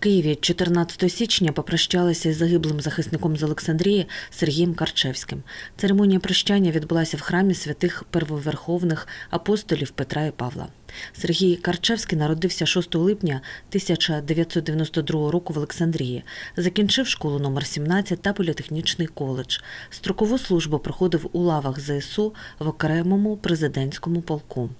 Києві 14 січня попрощалися із загиблим захисником з Олександрії Сергієм Карчевським. Церемонія прощання відбулася в храмі святих первоверховних апостолів Петра і Павла. Сергій Карчевський народився 6 липня 1992 року в Олександрії. Закінчив школу номер 17 та політехнічний коледж. Строкову службу проходив у лавах ЗСУ в окремому президентському полку.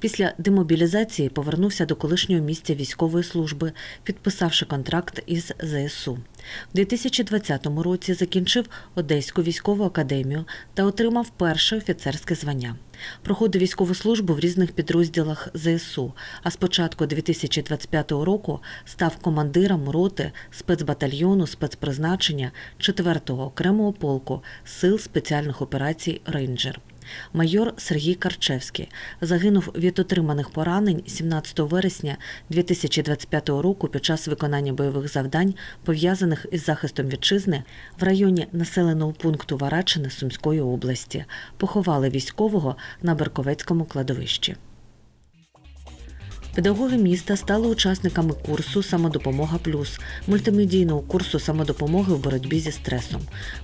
Після демобілізації повернувся до колишнього місця військової служби, підписавши контракт із ЗСУ. У 2020 році закінчив Одеську військову академію та отримав перше офіцерське звання. Проходив військову службу в різних підрозділах ЗСУ, а з початку 2025 року став командиром роти спецбатальйону спецпризначення 4-го окремого полку Сил спеціальних операцій Рейнджер. Майор Сергій Карчевський загинув від отриманих поранень 17 вересня 2025 року під час виконання бойових завдань, пов'язаних із захистом вітчизни в районі населеного пункту Варачини Сумської області. Поховали військового на Берковецькому кладовищі. Педагоги міста стали учасниками курсу Самодопомога Плюс мультимедійного курсу самодопомоги в боротьбі зі стресом.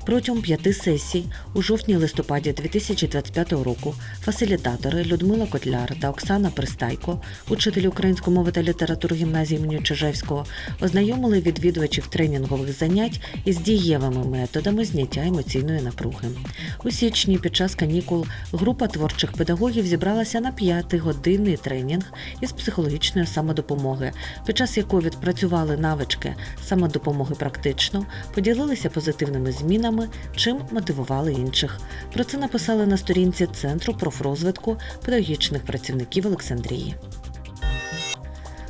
Протягом п'яти сесій у жовтні-листопаді 2025 року фасилітатори Людмила Котляр та Оксана Пристайко, учителі української мови та літератури гімназії імені Чижевського, ознайомили відвідувачів тренінгових занять із дієвими методами зняття емоційної напруги. У січні під час канікул група творчих педагогів зібралася на п'ятигодинний тренінг із психологічної самодопомоги, під час якої відпрацювали навички самодопомоги практично, поділилися позитивними змінами, чим мотивували інших. Про це написали на сторінці Центру профрозвитку педагогічних працівників Олександрії.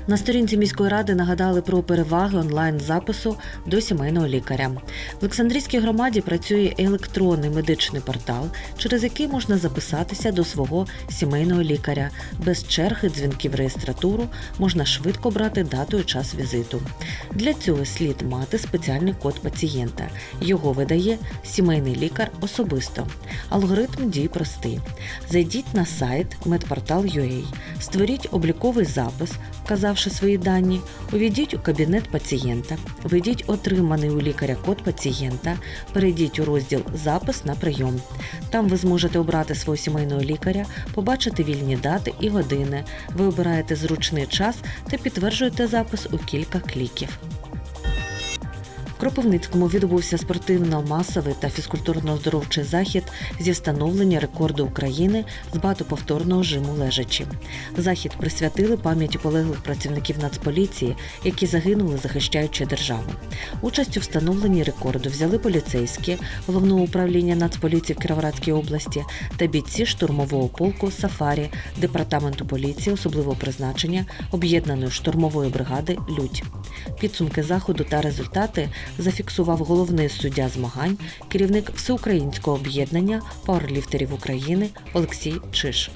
На сторінці міської ради нагадали про переваги онлайн-запису до сімейного лікаря. В Олександрійській громаді працює електронний медичний портал, через який можна записатися до свого сімейного лікаря. Без черги дзвінків реєстратуру можна швидко брати дату і час візиту. Для цього слід мати спеціальний код пацієнта. Його видає сімейний лікар особисто. Алгоритм дій простий. Зайдіть на сайт medportal.ua, створіть обліковий запис, вказавши свої дані, увійдіть у кабінет пацієнта, введіть отриманий у лікаря код пацієнта, перейдіть у розділ Запис на прийом. Там ви зможете обрати свого сімейного лікаря, побачити вільні дати і години. Ви обираєте зручний час та підтверджуєте запис у кілька кліків. Кропивницькому відбувся спортивно-масовий та фізкультурно-оздоровчий захід зі встановлення рекорду України з багатоповторного жиму лежачі. Захід присвятили пам'яті полеглих працівників Нацполіції, які загинули, захищаючи державу. Участь у встановленні рекорду взяли поліцейські головного управління Нацполіції в Кіровоградській області та бійці штурмового полку Сафарі департаменту поліції особливого призначення об'єднаної штурмової бригади Людь. Підсумки заходу та результати зафіксував головний суддя змагань, керівник всеукраїнського об'єднання пауерліфтерів України Олексій Чиш.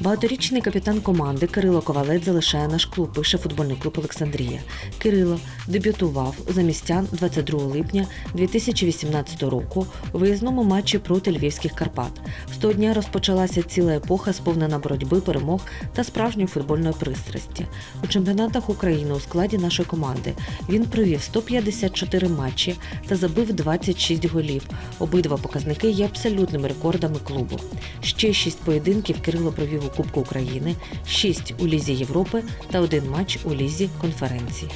Багаторічний капітан команди Кирило Ковалець залишає наш клуб, пише футбольний клуб Олександрія. Кирило дебютував за містян 22 липня 2018 року у виїзному матчі проти львівських Карпат. З того дня розпочалася ціла епоха, сповнена боротьби, перемог та справжньої футбольної пристрасті. У чемпіонатах України у складі нашої команди він провів 154 матчі та забив 26 голів. Обидва показники є абсолютними рекордами клубу. Ще шість поєдинків Кирило провів у Кубку України, шість у Лізі Європи та один матч у Лізі конференції.